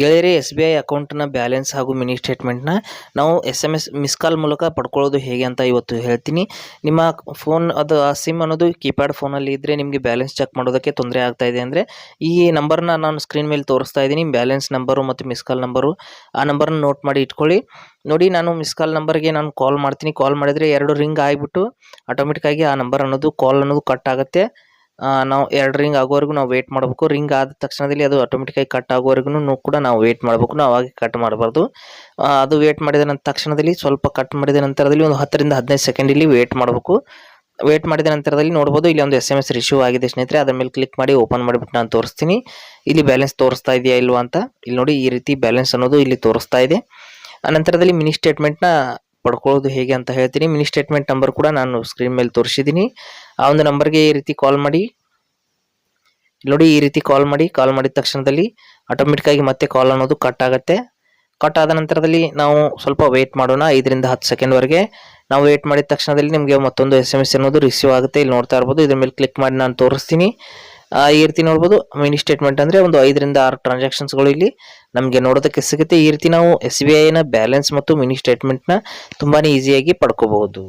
ಗೆಳೆಯರೇ, S B I ಅಕೌಂಟ್ನ balance ಹಾಗೂ ಮಿನಿ ಸ್ಟೇಟ್ಮೆಂಟ್ನ ನಾವು S M S miss call ಮೂಲಕ ಪಡ್ಕೊಳ್ಳೋದು ಹೇಗೆ ಅಂತ ಇವತ್ತು ಹೇಳ್ತೀನಿ. ನಿಮ್ಮ ಫೋನ್ ಅದು, ಆ ಸಿಮ್ ಅನ್ನೋದು ಕೀಪ್ಯಾಡ್ ಫೋನಲ್ಲಿ ಇದ್ದರೆ ನಿಮಗೆ ಬ್ಯಾಲೆನ್ಸ್ ಚೆಕ್ ಮಾಡೋದಕ್ಕೆ ತೊಂದರೆ ಆಗ್ತಾ ಇದೆ ಅಂದರೆ, ಈ ನಂಬರ್ನ ನಾನು ಸ್ಕ್ರೀನ್ ಮೇಲೆ ತೋರಿಸ್ತಾ ಇದ್ದೀನಿ. ಬ್ಯಾಲೆನ್ಸ್ ನಂಬರು ಮತ್ತು ಮಿಸ್ ಕಾಲ್ ನಂಬರು, ಆ ನಂಬರ್ನ ನೋಟ್ ಮಾಡಿ ಇಟ್ಕೊಳ್ಳಿ. ನೋಡಿ, ನಾನು ಮಿಸ್ ಕಾಲ್ ನಂಬರ್ಗೆ ನಾನು ಕಾಲ್ ಮಾಡ್ತೀನಿ. ಕಾಲ್ ಮಾಡಿದರೆ ಎರಡು ರಿಂಗ್ ಆಗಿಬಿಟ್ಟು ಆಟೋಮೆಟಿಕ್ಕಾಗಿ ಆ ನಂಬರ್ ಅನ್ನೋದು, ಕಾಲ್ ಅನ್ನೋದು ಕಟ್ ಆಗುತ್ತೆ. ನಾವು ಎರಡು ರಿಂಗ್ ಆಗೋವರೆಗೂ ನಾವು ವೇಟ್ ಮಾಡಬೇಕು. ರಿಂಗ್ ಆದ ತಕ್ಷಣದಲ್ಲಿ ಅದು ಆಟೋಮೆಟಿಕ್ಕಾಗಿ ಕಟ್ ಆಗೋವರೆಗೂ ಕೂಡ ನಾವು ವೇಟ್ ಮಾಡಬೇಕು. ನಾವು ಅವಾಗ ಕಟ್ ಮಾಡಬಾರ್ದು. ಅದು ವೇಟ್ ಮಾಡಿದ ನಂತರ ತಕ್ಷಣದಲ್ಲಿ ಸ್ವಲ್ಪ ಕಟ್ ಮಾಡಿದ ನಂತರದಲ್ಲಿ ಒಂದು ಹತ್ತರಿಂದ ಹದಿನೈದು ಸೆಕೆಂಡ್ ಇಲ್ಲಿ ವೇಟ್ ಮಾಡಬೇಕು. ವೇಟ್ ಮಾಡಿದ ನಂತರದಲ್ಲಿ ನೋಡ್ಬೋದು, ಇಲ್ಲಿ ಒಂದು ಎಸ್ ಎಂ ಎಸ್ ರಿಶ್ಯೂ ಆಗಿದೆ ಸ್ನೇಹಿತರೆ. ಅದ್ರ ಮೇಲೆ ಕ್ಲಿಕ್ ಮಾಡಿ ಓಪನ್ ಮಾಡಿಬಿಟ್ಟು ನಾನು ತೋರಿಸ್ತೀನಿ. ಇಲ್ಲಿ ಬ್ಯಾಲೆನ್ಸ್ ತೋರಿಸ್ತಾ ಇದೆಯಾ ಇಲ್ವಾ ಅಂತ. ಇಲ್ಲಿ ನೋಡಿ ಈ ರೀತಿ ಬ್ಯಾಲೆನ್ಸ್ ಅನ್ನೋದು ಇಲ್ಲಿ ತೋರಿಸ್ತಾ ಇದೆ. ಆ, ನಂತರದಲ್ಲಿ ಮಿನಿ ಸ್ಟೇಟ್ಮೆಂಟ್ನ ಪಡ್ಕೊಳ್ಳೋದು ಹೇಗೆ ಅಂತ ಹೇಳ್ತೀನಿ. ಮಿನಿ ಸ್ಟೇಟ್ಮೆಂಟ್ ನಂಬರ್ ಕೂಡ ನಾನು ಸ್ಕ್ರೀನ್ ಮೇಲೆ ತೋರಿಸಿದ್ದೀನಿ. ಆ ಒಂದು ನಂಬರ್ಗೆ ಈ ರೀತಿ ಕಾಲ್ ಮಾಡಿ. ನೋಡಿ, ಈ ರೀತಿ ಕಾಲ್ ಮಾಡಿ. ಕಾಲ್ ಮಾಡಿದ ತಕ್ಷಣದಲ್ಲಿ ಆಟೋಮೆಟಿಕ್ಕಾಗಿ ಮತ್ತೆ ಕಾಲ್ ಅನ್ನೋದು ಕಟ್ ಆಗುತ್ತೆ. ಕಟ್ ಆದ ನಂತರದಲ್ಲಿ ನಾವು ಸ್ವಲ್ಪ ವೇಟ್ ಮಾಡೋಣ. ಐದರಿಂದ ಹತ್ತು ಸೆಕೆಂಡ್ವರೆಗೆ ನಾವು ವೇಟ್ ಮಾಡಿದ ತಕ್ಷಣದಲ್ಲಿ ನಿಮಗೆ ಮತ್ತೊಂದು ಎಸ್ ಎಂ ಎಸ್ ಅನ್ನೋದು ರಿಸೀವ್ ಆಗುತ್ತೆ. ಇಲ್ಲಿ ನೋಡ್ತಾ ಇರ್ಬೋದು. ಇದ್ರ ಮೇಲೆ ಕ್ಲಿಕ್ ಮಾಡಿ ನಾನು ತೋರಿಸ್ತೀನಿ. ಈ ರೀತಿ ನೋಡ್ಬೋದು. ಮಿನಿ ಸ್ಟೇಟ್ಮೆಂಟ್ ಅಂದರೆ ಒಂದು ಐದರಿಂದ ಆರು ಟ್ರಾನ್ಸಾಕ್ಷನ್ಸ್ಗಳು ಇಲ್ಲಿ ನಮಗೆ ನೋಡೋದಕ್ಕೆ ಸಿಗುತ್ತೆ. ಈ ರೀತಿ ನಾವು ಎಸ್ ಬಿ ಐನ ಬ್ಯಾಲೆನ್ಸ್ ಮತ್ತು ಮಿನಿ ಸ್ಟೇಟ್ಮೆಂಟ್ನ ತುಂಬಾ ಈಸಿಯಾಗಿ ಪಡ್ಕೋಬಹುದು.